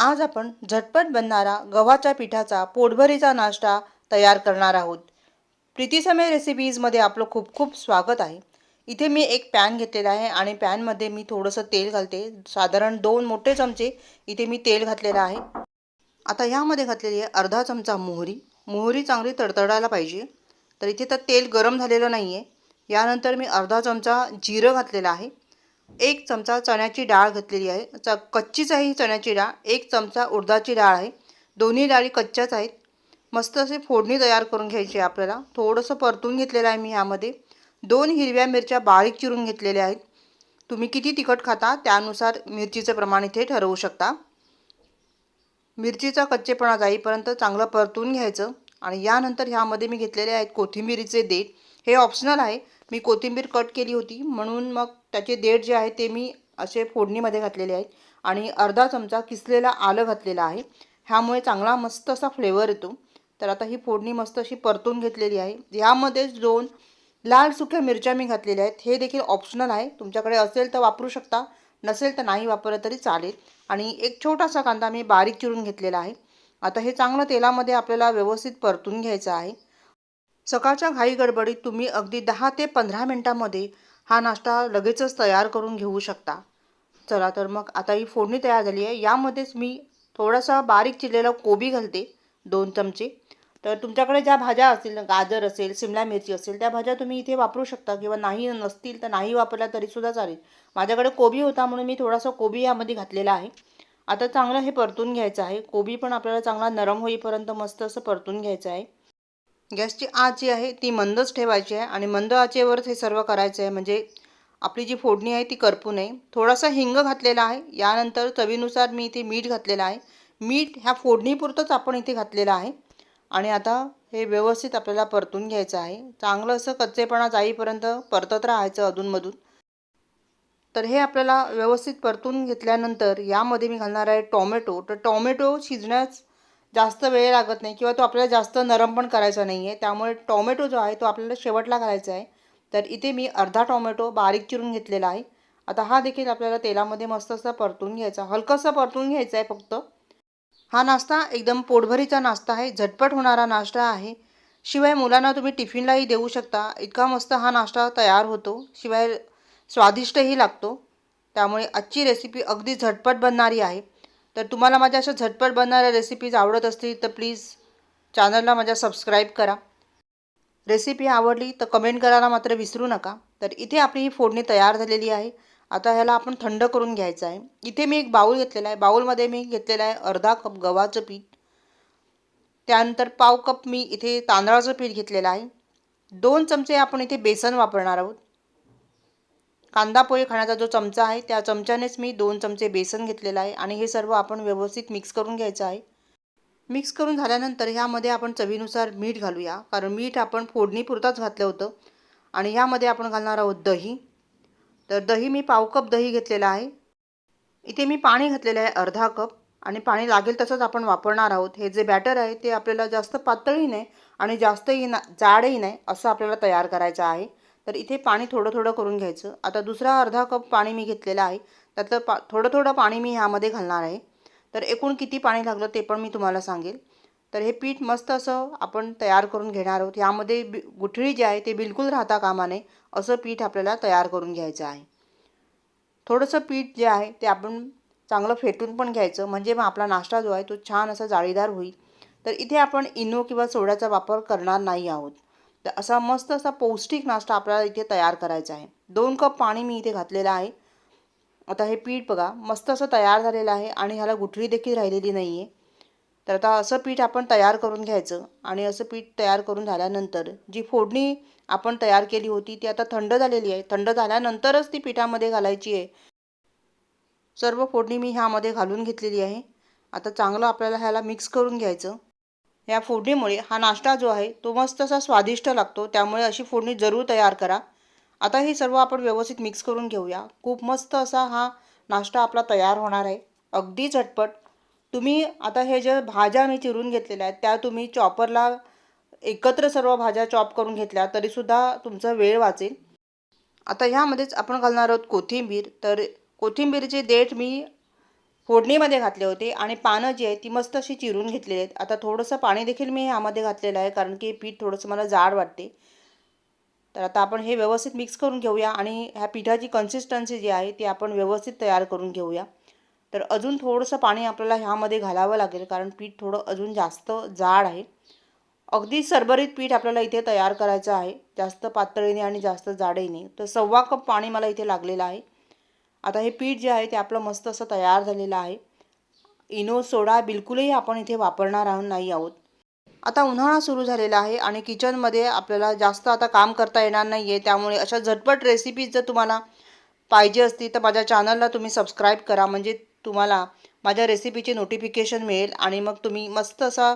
आज आपण झटपट बनणारा गव्हाच्या पिठाचा पोटभरीचा नाश्ता तयार करणार आहोत. प्रीतीसमय रेसिपीजमध्ये आपलं खूप खूप स्वागत आहे. इथे मी एक पॅन घेतलेला आहे आणि पॅनमध्ये मी थोडंसं तेल घालते. साधारण दोन मोठे चमचे इथे मी तेल घातलेलं आहे. आता यामध्ये घातलेली आहे अर्धा चमचा मोहरी. मोहरी चांगली तडतडायला पाहिजे. तर इथे तर तेल गरम झालेलं नाही आहे यानंतर मी अर्धा चमचा जिरं घातलेलं आहे. एक चमचा चण्याची डाळ घातलेली आहे. च कच्चीच आहे ही चण्याची डाळ. एक चमचा उडदाची डाळ आहे. दोन्ही डाळी कच्च्याच आहेत. मस्त असे फोडणी तयार करून घ्यायची आहे आपल्याला. थोडंसं परतून घेतलेलं आहे मी ह्यामध्ये. दोन हिरव्या मिरच्या बारीक चिरून घेतलेल्या आहेत. तुम्ही किती तिखट खाता त्यानुसार मिरचीचं प्रमाण इथे ठरवू शकता. मिरचीचा कच्चेपणा जाईपर्यंत चांगलं परतून घ्यायचं. आणि यानंतर ह्यामध्ये मी घेतलेले आहेत कोथिंबिरीचे देठ. हे ऑप्शनल आहे. मी कोथिंबीर कट केली होती. म्हणून मग त्याचे देठ जे आहे ते मी असे फोडणीमध्ये घातलेले आहेत. आणि अर्धा चमचा किसलेला आलं घातलेलं आहे. ह्यामुळे चांगला मस्त असा फ्लेवर येतो. तर आता ही फोडणी मस्त अशी परतून घेतलेली आहे. ह्यामध्येच दोन लाल सुक्या मिरच्या मी घातलेल्या आहेत. हे देखील ऑप्शनल आहे. तुमच्याकडे असेल तर वापरू शकता. नसेल तर नाही वापरलं तरी चालेल. आणि एक छोटासा कांदा मी बारीक चिरून घेतलेला आहे. आता हे चांगलं तेलामध्ये आपल्याला व्यवस्थित परतून घ्यायचं आहे. सकाळच्या घाई गडबडीत तुम्ही अगदी दहा ते पंधरा मिनटामध्ये हा नाश्ता लगेचच तयार करून घेऊ शकता. चला तर मग आता ही फोडणी तयार झाली आहे. यामध्येच मी थोडासा बारीक चिरलेला कोबी घालते दोन चमचे. तर तुमच्याकडे ज्या भाज्या असतील गाजर असेल शिमला मिरची असेल त्या भाज्या तुम्ही इथे वापरू शकता किंवा नाही नसतील तर नाही वापरल्या तरीसुद्धा चालेल. माझ्याकडे कोबी होता म्हणून मी थोडासा कोबी यामध्ये घातलेला आहे. आता चांगलं हे परतून घ्यायचं आहे. कोबी पण आपल्याला चांगला नरम होईपर्यंत मस्त असं परतून घ्यायचं आहे. गॅसची आच जी आहे ती मंदच ठेवायची आहे आणि मंद आचेवरच हे सर्व करायचं आहे. म्हणजे आपली जी फोडणी आहे ती करपू नये. थोडासा हिंग घातलेला आहे. यानंतर चवीनुसार मी इथे मीठ घातलेलं आहे. मीठ ह्या फोडणीपुरतंच आपण इथे घातलेलं आहे. आणि आता हे व्यवस्थित आपल्याला परतून घ्यायचं आहे. चांगलं असं कच्चेपणा जाईपर्यंत परतत राहायचं अधूनमधून. तर हे आपल्याला व्यवस्थित परतून घेतल्यानंतर यामध्ये मी घालणार आहे टॉमॅटो. तर टॉमॅटो शिजण्यास जास्त वेळ लागत नाही किंवा तो आपल्याला जास्त नरम पण करायचा नाही आहे त्यामुळे टॉमॅटो जो आहे तो आपल्याला शेवटला घालायचा आहे. तर इथे मी अर्धा टॉमॅटो बारीक चिरून घेतलेला आहे. आता हा देखील आपल्याला तेलामध्ये मस्त असा परतून घ्यायचा. हलकंसं परतून घ्यायचा आहे फक्त. हा नाश्ता एकदम पोटभरीचा नाश्ता आहे. झटपट होणारा नाश्ता आहे. शिवाय मुलांना तुम्ही टिफिनलाही देऊ शकता. इतका मस्त हा नाश्ता तयार होतो. शिवाय स्वादिष्टही लागतो. त्यामुळे आजची रेसिपी अगदी झटपट बनणारी आहे. तर तुम्हाला माझ्या अशा झटपट बनणाऱ्या रेसिपीज आवडत असतील तर प्लीज चॅनलला माझ्या सबस्क्राईब करा. रेसिपी आवडली तर कमेंट करायला मात्र विसरू नका. तर इथे आपली ही फोडणी तयार झालेली आहे. आता ह्याला आपण थंड करून घ्यायचं आहे. इथे मी एक बाऊल घेतलेला आहे. बाऊलमध्ये मी घेतलेला आहे अर्धा कप गव्हाचं पीठ. त्यानंतर पाव कप मी इथे तांदळाचं पीठ घेतलेलं आहे. दोन चमचे आपण इथे बेसन वापरणार आहोत. कांदा पोहे खाण्याचा जो चमचा आहे त्या चमच्यानेच मी दोन चमचे बेसन घेतलेलं आहे आणि हे सर्व आपण व्यवस्थित मिक्स करून घ्यायचं आहे. मिक्स करून झाल्यानंतर ह्यामध्ये आपण चवीनुसार मीठ घालूया कारण मीठ आपण फोडणीपुरताच घातलं होतं. आणि ह्यामध्ये आपण घालणार आहोत दही. तर दही मी पाव कप दही घेतलेलं आहे. इथे मी पाणी घातलेलं आहे अर्धा कप आणि पाणी लागेल तसंच आपण वापरणार आहोत. हे जे बॅटर आहे ते आपल्याला जास्त पातळही नाही आणि जास्तही ना जाडही नाही असं आपल्याला तयार करायचं आहे. तर इथे पाणी थोडं थोडं करून घ्यायचं. आता दुसरा अर्धा कप पाणी मी घेतलेलं आहे. त्यातलं पा थोडं थोडं पाणी मी ह्यामध्ये घालणार आहे. तर एकूण किती पाणी लागलं ते पण मी तुम्हाला सांगेल. तर हे पीठ मस्त असं आपण तयार करून घेणार आहोत. यामध्ये बि गुठळी जी आहे ते बिलकुल राहता कामा नये. असं पीठ आपल्याला तयार करून घ्यायचं आहे. थोडंसं पीठ जे आहे ते आपण चांगलं फेटून पण घ्यायचं. म्हणजे मग आपला नाश्ता जो आहे तो छान असा जाळीदार होईल. तर इथे आपण इनो किंवा सोड्याचा वापर करणार नाही आहोत. तर असा मस्त असा पौष्टिक नाश्ता आपल्याला इथे तयार करायचा आहे. दोन कप पाणी मी इथे घातलेलं आहे. आता हे पीठ बघा मस्त असं तयार झालेलं आहे आणि ह्याला गुठळी देखील राहिलेली नाही आहे तर आता असं पीठ आपण तयार करून घ्यायचं आणि असं पीठ तयार करून झाल्यानंतर जी फोडणी आपण तयार केली होती ती आता थंड झालेली आहे. थंड झाल्यानंतरच ती पिठामध्ये घालायची आहे. सर्व फोडणी मी ह्यामध्ये घालून घेतलेली आहे. आता चांगलं आपल्याला ह्याला मिक्स करून घ्यायचं. या फोडणीमुळे हा नाश्ता जो आहे तो मस्त असा स्वादिष्ट लागतो. त्यामुळे अशी फोडणी जरूर तयार करा. आता हे सर्व आपण व्यवस्थित मिक्स करून घेऊया. खूप मस्त असा हा नाश्ता आपला तयार होणार आहे. अगदी झटपट. तुम्ही आता हे जे भाज्या मी चिरून घेतलेल्या आहेत त्या तुम्ही चॉपरला एकत्र सर्व भाज्या चॉप करून घेतल्या तरीसुद्धा तुमचा वेळ वाचेल. आता ह्यामध्येच आपण घालणार आहोत कोथिंबीर. तर कोथिंबीरचे देठ मी फोडणीमध्ये घातले होते आणि पानं जी आहे ती मस्त अशी चिरून घेतलेली आहेत. आता थोडंसं पाणी देखील मी ह्यामध्ये घातलेलं आहे कारण की हे पीठ थोडंसं मला जाड वाटते. तर आता आपण हे व्यवस्थित मिक्स करून घेऊया आणि ह्या पिठाची कन्सिस्टन्सी जी आहे ती आपण व्यवस्थित तयार करून घेऊया. तर अजून थोडंसं पाणी आपल्याला ह्यामध्ये घालावं लागेल कारण पीठ थोडं अजून जास्त जाड आहे. अगदी सरभरीत पीठ आपल्याला इथे तयार करायचं आहे. जास्त पातळीने आणि जास्त जाडीने. तर सव्वा कप पाणी मला इथे लागलेलं आहे. आता हे पीठ जे आहे ते आपलं मस्त असं तयार झालेलं आहे. इनो सोडा बिलकुलही आपण इथे वापरणार आहोत नाही आहोत. आता उन्हाळा सुरू झालेला आहे आणि किचनमध्ये आपल्याला जास्त आता काम करता येणार नाही आहे त्यामुळे अशा झटपट रेसिपीज जर तुम्हाला पाहिजे असतील तर माझ्या चॅनलला तुम्ही सबस्क्राईब करा. म्हणजे तुम्हाला माझ्या रेसिपीचे नोटिफिकेशन मिळेल आणि मग तुम्ही मस्त असा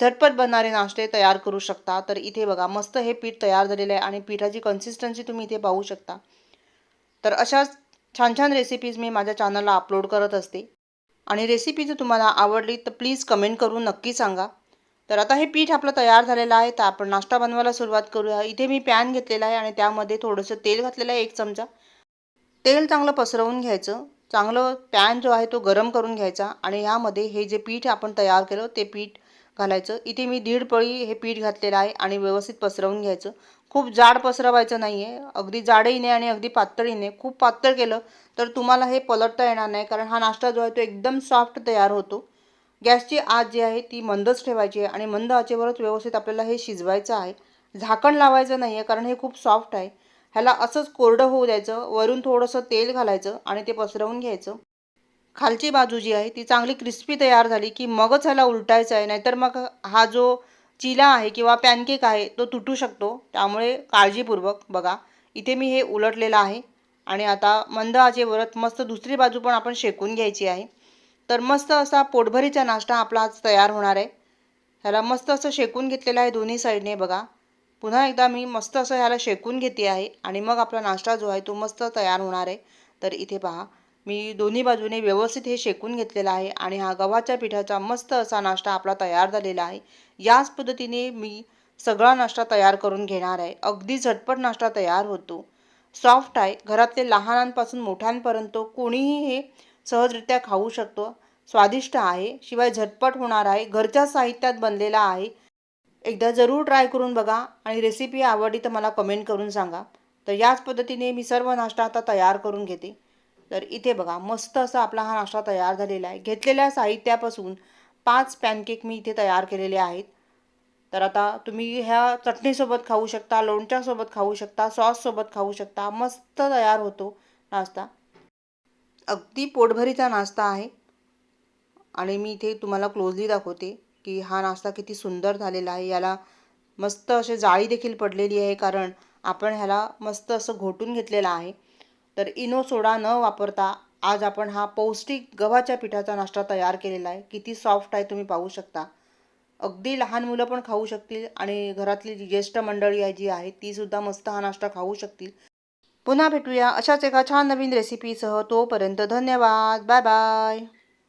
झटपट बनणारे नाश्ते तयार करू शकता. तर इथे बघा मस्त हे पीठ तयार झालेलं आहे आणि पिठाची कन्सिस्टन्सी तुम्ही इथे पाहू शकता. तर अशाच छान छान रेसिपीज मी माझ्या चॅनलला अपलोड करत असते. आणि रेसिपी जर तुम्हाला आवडली तर प्लीज कमेंट करून नक्की सांगा. तर आता हे पीठ आपलं तयार झालेलं आहे तर आपण नाश्ता बनवायला सुरुवात करूया. इथे मी पॅन घेतलेला आहे आणि त्यामध्ये थोडंसं तेल घातलेलं आहे एक चमचा. तेल चांगलं पसरवून घ्यायचं. चांगलं पॅन जो आहे तो गरम करून घ्यायचा आणि ह्यामध्ये हे जे पीठ आपण तयार केलं ते पीठ घालायचं. इथे मी दीड पळी हे पीठ घातलेलं आहे आणि व्यवस्थित पसरवून घ्यायचं. खूप जाड पसरवायचं नाही आहे अगदी जाडही नाही आणि अगदी पातळही नाही खूप पातळ केलं तर तुम्हाला हे पलटता येणार नाही कारण हा नाश्ता जो आहे तो एकदम सॉफ्ट तयार होतो. गॅसची आत जी आहे ती मंदच ठेवायची आहे आणि मंद आचेवरच व्यवस्थित आपल्याला हे शिजवायचं आहे. झाकण लावायचं नाही आहे कारण हे खूप सॉफ्ट आहे. ह्याला असंच कोरडं होऊ द्यायचं वरून थोडंसं तेल घालायचं आणि ते पसरवून घ्यायचं. खालची बाजू जी आहे ती चांगली क्रिस्पी तयार झाली की मगच ह्याला उलटायचं आहे नाहीतर मग हा जो चिला आहे किंवा पॅनकेक आहे तो तुटू शकतो. त्यामुळे काळजीपूर्वक बघा. इथे मी हे उलटलेलं आहे. आणि आता मंद आचेवरच मस्त दुसरी बाजू पण आपण शेकून घ्यायची आहे. तर मस्त असा पोटभरीचा नाश्ता आपला आज तयार होणार आहे. ह्याला मस्त असं शेकून घेतलेलं आहे दोन्ही साईडने बघा. पुन्हा एकदा मी मस्त असं ह्याला शेकून घेते आहे. आणि मग आपला नाश्ता जो आहे तो मस्त तयार होणार आहे. तर इथे पहा. मी दोन्ही बाजूने व्यवस्थित हे शेकून घेतलेला आहे आणि हा गव्हाच्या पिठाचा मस्त असा नाश्ता आपला तयार झालेला आहे. याच पद्धतीने मी सगळा नाश्ता तयार करून घेणार आहे. अगदी झटपट नाश्ता तयार होतो. सॉफ्ट आहे. घरातले लहानांपासून मोठ्यांपर्यंत कोणीही हे सहजरित्या खाऊ शकतो. स्वादिष्ट आहे. शिवाय झटपट होणार आहे. घरच्या साहित्यात बनलेला आहे. एकदा जरूर ट्राय करून बघा आणि रेसिपी आवडली तर मला कमेंट करून सांगा. तर याच पद्धतीने मी सर्व नाश्ता आता तयार करून घेते. तर इथे बघा मस्त असा आपला हा नाश्ता तयार झालेला आहे. घेतलेल्या साहित्यापासून पाच पॅनकेक मी इथे तयार केलेले आहेत. तर आता तुम्ही ह्या चटणीसोबत खाऊ शकता लोणच्यासोबत खाऊ शकता सॉससोबत खाऊ शकता. मस्त तयार होतो नाश्ता. अगदी पोटभरीचा नाश्ता आहे. आणि मी इथे तुम्हाला क्लोजली दाखवते की हा नाश्ता किती सुंदर झालेला आहे. याला मस्त असे जाळी देखील पडलेली आहे कारण आपण ह्याला मस्त असं घोटून घेतलेलं आहे. तर इनो सोडा न वापरता आज आपण हा पौष्टिक गव्हाच्या पिठाचा नाश्ता तयार केलेला आहे. किती सॉफ्ट आहे तुम्ही पाहू शकता. अगदी लहान मुलं पण खाऊ शकतील आणि घरातली जी ज्येष्ठ मंडळी आहे जी आहे तीसुद्धा मस्त हा नाश्ता खाऊ शकतील. पुन्हा भेटूया अशाच एका छान नवीन रेसिपीसह तोपर्यंत धन्यवाद. Bye bye